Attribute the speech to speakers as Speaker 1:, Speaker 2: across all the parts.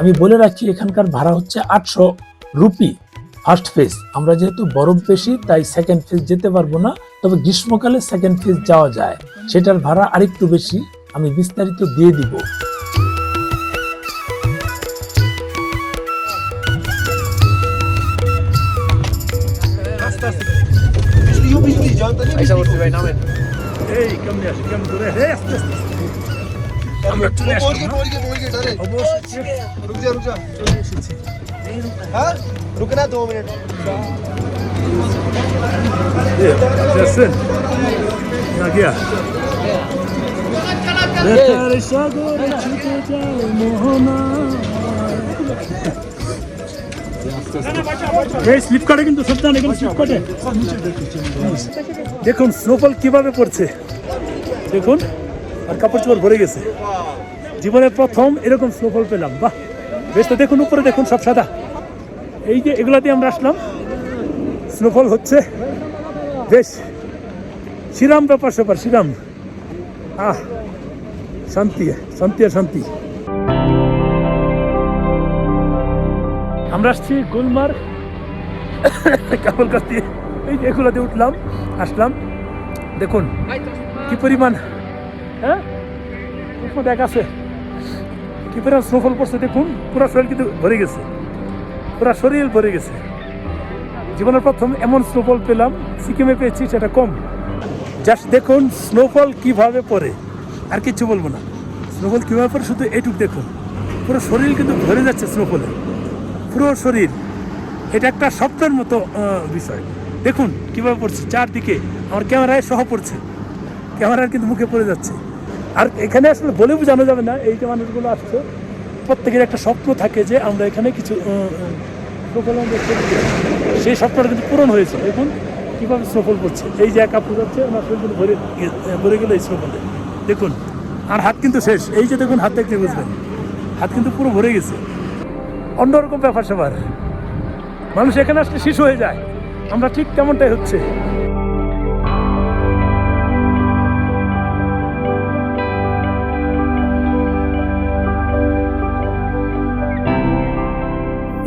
Speaker 1: আমি বলে রাখছি এখানকার ভাড়া হচ্ছে আটশো রুপি ফার্স্ট ফেজ আমরা যেহেতু বরফ বেশি তাই সেকেন্ড ফেজ যেতে পারব না তবে গ্রীষ্মকালে সেকেন্ড ফেজ যাওয়া যায়। সেটার ভাড়া আরেকটু বেশি আমি বিস্তারিত দিয়ে দিব।
Speaker 2: আইসা করছি ভাই নামেন
Speaker 3: এই কেমনে আসে দেখুন স্নোফল কীভাবে পড়ছে। দেখুন। আর কাপড় চোপড় ভরে গেছে। জীবনে প্রথম এরকম স্নোফল পেলাম। বাহ! বেশ তো দেখুন, উপরে দেখুন, সব সাদা। এই যে এগুলা দিয়ে আমরা আসলাম। স্নোফল হচ্ছে। বেশ! শ্রীরাম ব্যাপার স্যাপার শ্রীরাম আহ! শান্তি শান্তি আর শান্তি। আমরা আসছি গুলমার্গ কাপল কাছ দিয়ে। এই এগুলোতে উঠলাম, আসলাম। দেখুন, কি পরিমাণ হ্যাঁ? দেখ আছে। কি পরিমাণ স্নোফল পড়ছে, দেখুন, পুরো শরীর কিন্তু ভরে গেছে। পুরো শরীর ভরে গেছে। জীবনের প্রথম এমন স্নোফল পেলাম, সিকিমে পেয়েছি, সেটা কম। জাস্ট দেখুন স্নোফল কীভাবে পড়ে, আর কিচ্ছু বলব না। স্নোফল কীভাবে পড়ে, শুধু এইটুক দেখুন। পুরো শরীর কিন্তু ভরে যাচ্ছে স্নোফলে পুরো শরীর। এটা একটা স্বপ্নের মতো বিষয়। দেখুন, কীভাবে পড়ছে। চারদিকে আমার ক্যামেরায় সহ পড়ছে। ক্যামেরার কিন্তু মুখে পড়ে যাচ্ছে। আর এখানে আসলে বলে বোঝানো যাবে না, এই যে মানুষগুলো আসছে, প্রত্যেকের একটা স্বপ্ন থাকে যে আমরা এখানে কিছু। সেই স্বপ্নটা কিন্তু পূরণ হয়েছে। দেখুন কীভাবে স্নোফল পড়ছে এই যে একা যাচ্ছে ওনার শরীর ভরে ভরে গেল এই স্নোফলে দেখুন, আর হাত কিন্তু শেষ। এই যে দেখুন, হাত দেখতে বুঝবেন হাত কিন্তু পুরো ভরে গেছে। অন্যরকম ব্যাপার স্যাপার মানুষ এখানে আসলে শিশু হয়ে যায়। আমরা ঠিক তেমনটাই হচ্ছে।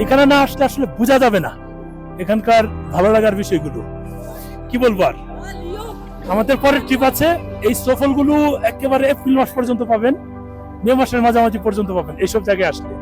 Speaker 3: এখানে না আসলে আসলে বোঝা যাবে না। এখানকার ভালো লাগার বিষয়গুলো। কি বলব আর? আমাদের পরের ট্রিপ আছে, এই সফলগুলো একেবারে এপ্রিল মাস পর্যন্ত পাবেন, মে মাসের মাঝামাঝি পর্যন্ত পাবেন, এইসব জায়গায় আসলে।